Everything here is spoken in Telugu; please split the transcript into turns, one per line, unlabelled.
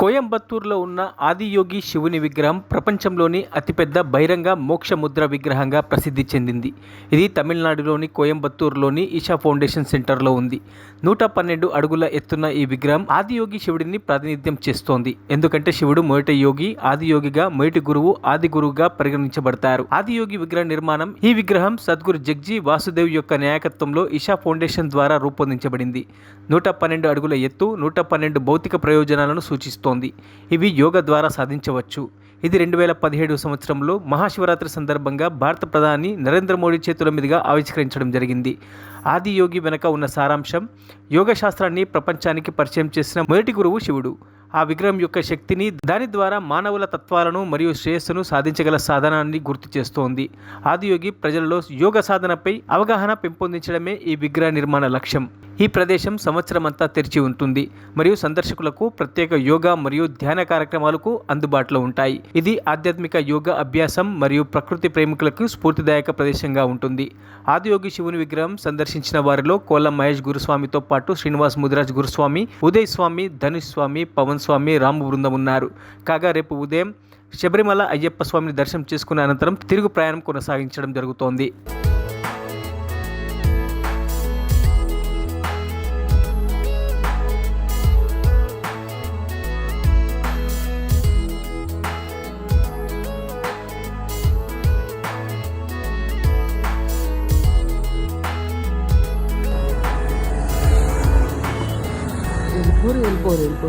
కోయంబత్తూరులో ఉన్న ఆదియోగి శివుని విగ్రహం ప్రపంచంలోని అతిపెద్ద బహిరంగ మోక్షముద్ర విగ్రహంగా ప్రసిద్ధి చెందింది. ఇది తమిళనాడులోని కోయంబత్తూరులోని ఈషా ఫౌండేషన్ సెంటర్లో ఉంది. నూట పన్నెండు అడుగుల ఎత్తున్న ఈ విగ్రహం ఆదియోగి శివుడిని ప్రాతినిధ్యం చేస్తోంది. ఎందుకంటే శివుడు మొదటి యోగి ఆదియోగిగా మొదటి గురువు ఆది గురువుగా పరిగణించబడతారు. ఆదియోగి విగ్రహ నిర్మాణం ఈ విగ్రహం సద్గురు జగ్జీ వాసుదేవ్ యొక్క నాయకత్వంలో ఈషా ఫౌండేషన్ ద్వారా రూపొందించబడింది. నూట పన్నెండు అడుగుల ఎత్తు నూట పన్నెండు భౌతిక ప్రయోజనాలను సూచిస్తుంది. ఇవి యోగ ద్వారా సాధించవచ్చు. ఇది రెండు వేల పదిహేడు సంవత్సరంలో మహాశివరాత్రి సందర్భంగా భారత ప్రధాని నరేంద్ర మోడీ చేతుల మీదుగా ఆవిష్కరించడం జరిగింది. ఆది యోగి వెనక ఉన్న సారాంశం యోగ శాస్త్రాన్ని ప్రపంచానికి పరిచయం చేసిన మొదటి గురువు శివుడు. ఆ విగ్రహం యొక్క శక్తిని దాని ద్వారా మానవుల తత్వాలను మరియు శ్రేయస్సును సాధించగల సాధనాన్ని గుర్తు చేస్తోంది. ఆదియోగి ప్రజలలో యోగ సాధనపై అవగాహన పెంపొందించడమే ఈ విగ్రహ నిర్మాణ లక్ష్యం. ఈ ప్రదేశం సంవత్సరమంతా తెరిచి ఉంటుంది. మరియు సందర్శకులకు ప్రత్యేక యోగా మరియు ధ్యాన కార్యక్రమాలకు అందుబాటులో ఉంటాయి. ఇది ఆధ్యాత్మిక యోగా అభ్యాసం మరియు ప్రకృతి ప్రేమికులకు స్ఫూర్తిదాయక ప్రదేశంగా ఉంటుంది. ఆదియోగి శివుని విగ్రహం సందర్శించిన వారిలో కోలం మహేష్ గురుస్వామితో పాటు శ్రీనివాస్ ముదిరాజ్ గురుస్వామి ఉదయ్ స్వామి ధనుష్ స్వామి పవన్ స్వామి రాము బృందం ఉన్నారు. కాగా రేపు ఉదయం శబరిమల అయ్యప్ప స్వామిని దర్శనం చేసుకున్న అనంతరం తిరుగు ప్రయాణం కొనసాగించడం జరుగుతోంది.
ஒரு எல்போ